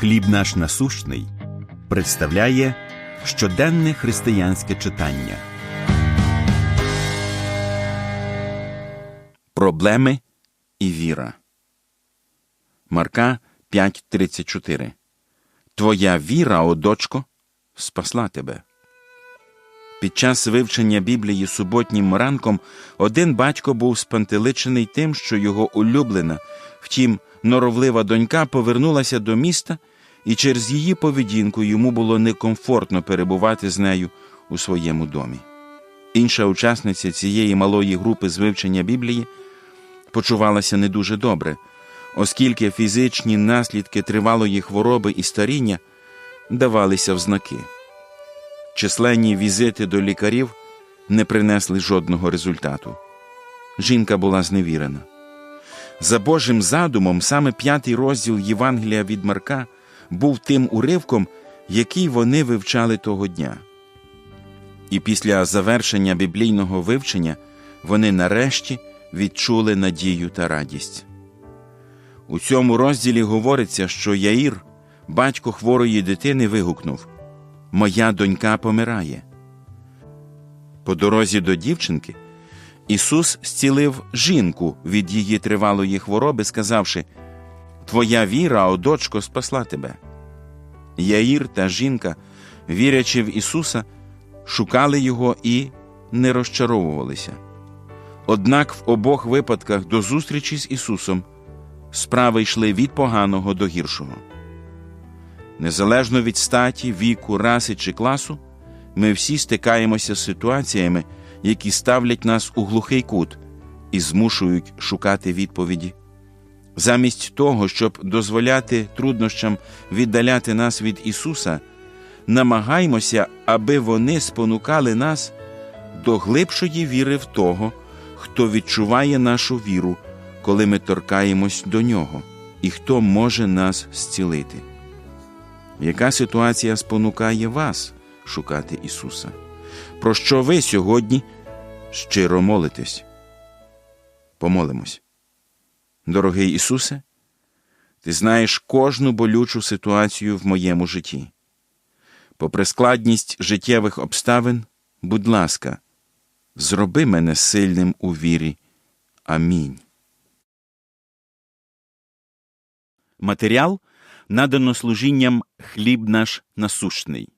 Хліб наш насущний представляє щоденне християнське читання. Проблеми і віра. Марка 5.34 Твоя віра, о дочко, спасла тебе. Під час вивчення Біблії суботнім ранком один батько був спантеличений тим, що його улюблена, втім, норовлива донька повернулася до міста, і через її поведінку йому було некомфортно перебувати з нею у своєму домі. Інша учасниця цієї малої групи з вивчення Біблії почувалася не дуже добре, оскільки фізичні наслідки тривалої хвороби і старіння давалися в знаки. Численні візити до лікарів не принесли жодного результату. Жінка була зневірена. За Божим задумом, саме п'ятий розділ Євангелія від Марка був тим уривком, який вони вивчали того дня. І після завершення біблійного вивчення вони нарешті відчули надію та радість. У цьому розділі говориться, що Яїр, батько хворої дитини, вигукнув Моя донька помирає. По дорозі до дівчинки Ісус зцілив жінку від її тривалої хвороби, сказавши Твоя віра, о дочко, спасла тебе. Яїр та жінка, вірячи в Ісуса, шукали Його і не розчаровувалися. Однак в обох випадках до зустрічі з Ісусом справи йшли від поганого до гіршого. Незалежно від статі, віку, раси чи класу, ми всі стикаємося з ситуаціями, які ставлять нас у глухий кут і змушують шукати відповіді. Замість того, щоб дозволяти труднощам віддаляти нас від Ісуса, намагаймося, аби вони спонукали нас до глибшої віри в того, хто відчуває нашу віру, коли ми торкаємось до Нього, і хто може нас зцілити. Яка ситуація спонукає вас шукати Ісуса? Про що ви сьогодні щиро молитесь? Помолимось. Дорогий Ісусе, Ти знаєш кожну болючу ситуацію в моєму житті. Попри складність життєвих обставин, будь ласка, зроби мене сильним у вірі. Амінь. Матеріал надано служінням хліб наш насущний.